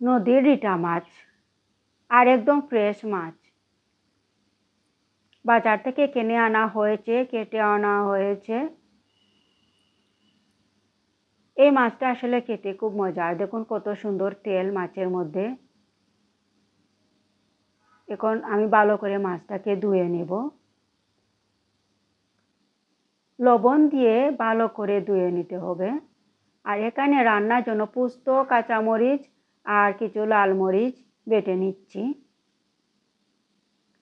নদীর রিটা মাছ, আর একদম ফ্রেশ মাছ। বাজার থেকে কিনে আনা হয়েছে, কেটে আনা হয়েছে। এই মাছটা আসলে খেতে খুব মজার দেখুন কত সুন্দর তেল মাছের মধ্যে। এখন আমি ভালো করে মাছটাকে ধুয়ে নেব। লবণ দিয়ে ভালো করে ধুয়ে নিতে হবে। আর এখানে রান্নার জন্য পুস্ত, কাঁচামরিচ আর কিছু লাল মরিচ বেটে নিচ্ছি।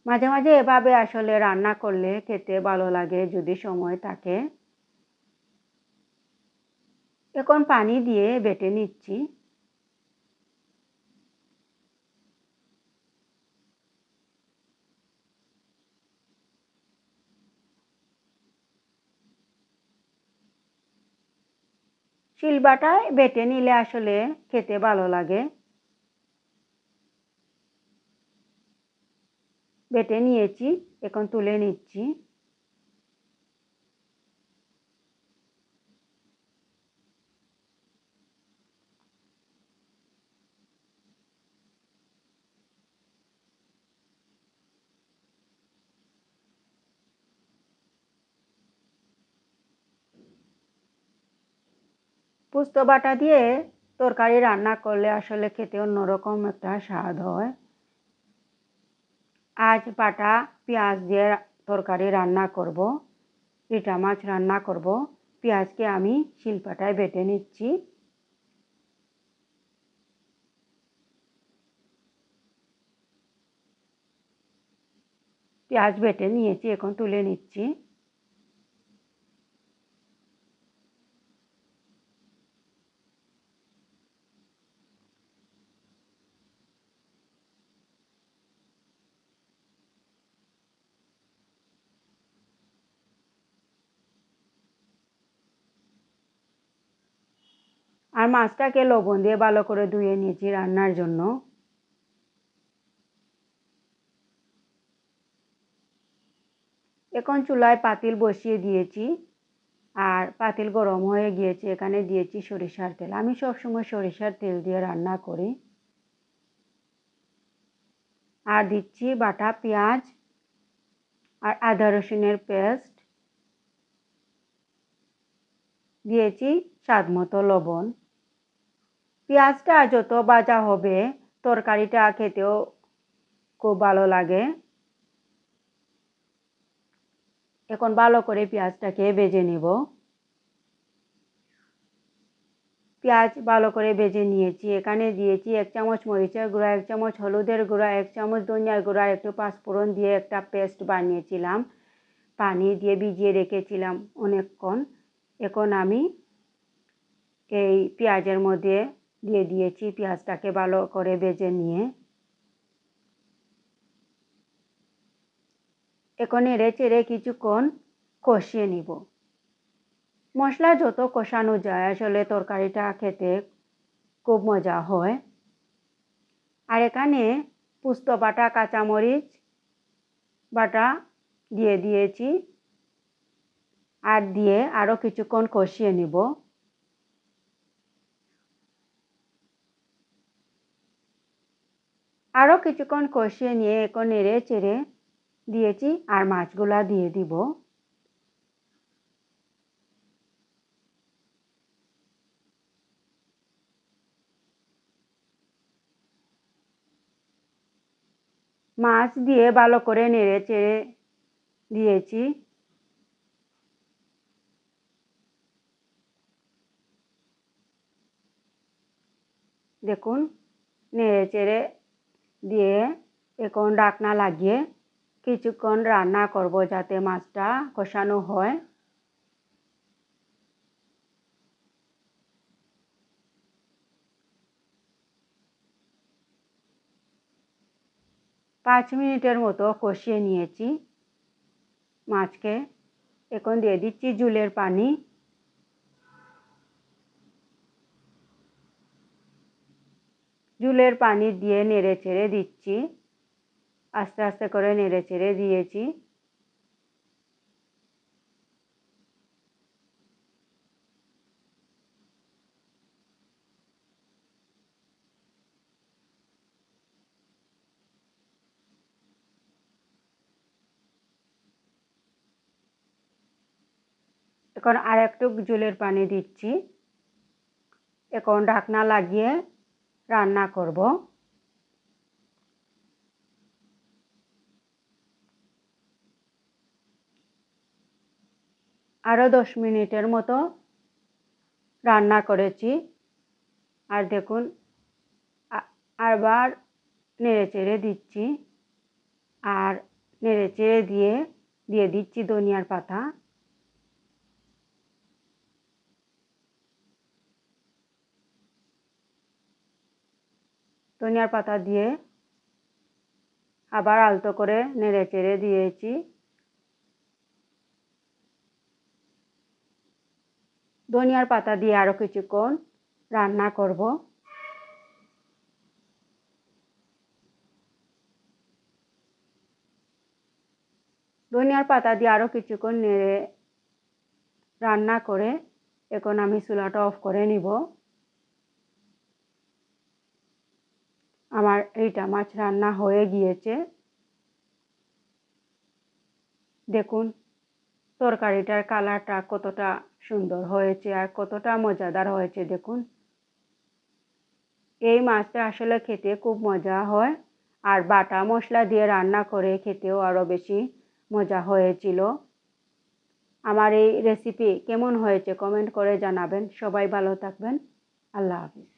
মাঝে মাঝে এভাবে আসলে রান্না করলে খেতে ভালো লাগে যদি সময় থাকে। এখন পানি দিয়ে বেটে নিচ্ছি। শিলবাটায় বেটে নিলে আসলে খেতে ভালো লাগে। বেটে নিয়েছি, এখন তুলে নিচ্ছি। পোস্ত বাটা দিয়ে তরকারি রান্না করলে আসলে খেতে অন্যরকম একটা স্বাদ হয়। আজ বাটা পেঁয়াজ দিয়ে তরকারি রান্না করব রিটা মাছ রান্না করব। পেঁয়াজকে আমি শিলপাটায় বেটে নিচ্ছি। পেঁয়াজ বেটে নিয়েছি, এখন তুলে নিচ্ছি। আর মাছটাকে লবণ দিয়ে ভালো করে ধুয়ে নিয়েছি রান্নার জন্য। এখন চুলায় পাতিল বসিয়ে দিয়েছি আর পাতিল গরম হয়ে গিয়েছে, এখানে দিয়েছি সরিষার তেল। আমি সবসময় সরিষার তেল দিয়ে রান্না করি। আর দিচ্ছি বাটা পেঁয়াজ আর আদা রসুনের পেস্ট। দিয়েছি স্বাদ মতো লবণ। পেঁয়াজটা যত ভাজা হবে, তরকারিটা খেতেও খুব ভালো লাগে। এখন ভালো করে পেঁয়াজটাকে ভেজে নেব। পেঁয়াজ ভালো করে ভেজে নিয়েছি। এখানে দিয়েছি এক চামচ মরিচের গুঁড়া, এক চামচ হলুদের গুঁড়া, এক চামচ ধনিয়ার গুঁড়া, একটু পাঁচফোড়ন দিয়ে একটা পেস্ট বানিয়েছিলাম। পানি দিয়ে ভিজিয়ে রেখেছিলাম অনেকক্ষণ। এখন আমি এই পেঁয়াজের মধ্যে দিয়ে দিয়েছি, পেঁয়াজটাকে ভালো করে ভেজে নিয়ে। এখন এড়ে চেড়ে কিছুক্ষণ কষিয়ে নিব। মশলা যত কষানো যায়, আসলে তরকারিটা খেতে খুব মজা হয়। আর এখানে পুস্ত বাটা, কাঁচামরিচ বাটা দিয়ে দিয়েছি। আর দিয়ে আরও কিছুক্ষণ কষিয়ে নিব। আরও কিছুক্ষণ কষিয়ে নিয়ে এখন নেড়ে চেড়ে দিয়েছি আর মাছগুলা দিয়ে দিব। মাছ দিয়ে ভালো করে নেড়ে চেড়ে দিয়েছি। দেখুন, নেড়ে চেড়ে দিয়ে এখন ডাকনা লাগিয়ে কিছুক্ষণ রান্না করব যাতে মাছটা কষানো হয়। পাঁচ মিনিটের মতো কষিয়ে নিয়েছি। মাছকে এখন দিয়ে দিচ্ছি জুলের পানি। জুলের পানি দিয়ে নেড়ে ছেড়ে দিচ্ছি। আস্তে আস্তে করে নেড়ে ছেড়ে দিয়েছি। এখন আর একটু জুলের পানি দিচ্ছি। এখন ঢাকনা লাগিয়ে রান্না করব। আরও দশ মিনিটের মতো রান্না করেছি। আর দেখুন আবার নেড়ে চেড়ে দিচ্ছি। আর নেড়ে চেড়ে দিয়ে দিয়ে দিচ্ছি ধনিয়ার পাতা। ধনিয়ার পাতা দিয়ে আবার আলতো করে নেড়ে চেড়ে দিয়েছি। ধনিয়ার পাতা দিয়ে আরও কিছুক্ষণ রান্না করব। ধনিয়ার পাতা দিয়ে আরও কিছুক্ষণ নেড়ে রান্না করে এখন আমি চুলাটা অফ করে নিব। আমার এইটা মাছ রান্না হয়ে গিয়েছে। দেখুন, তরকারিটার কালারটা কতটা সুন্দর হয়েছে আর কতটা মজাদার হয়েছে, দেখুন। এই মাছটা আসলে খেতে খুব মজা হয় আর বাটা মশলা দিয়ে রান্না করে খেতেও আরও বেশি মজা হয়েছিল। আমার এই রেসিপি কেমন হয়েছে কমেন্ট করে জানাবেন। সবাই ভালো থাকবেন। আল্লাহ হাফিজ।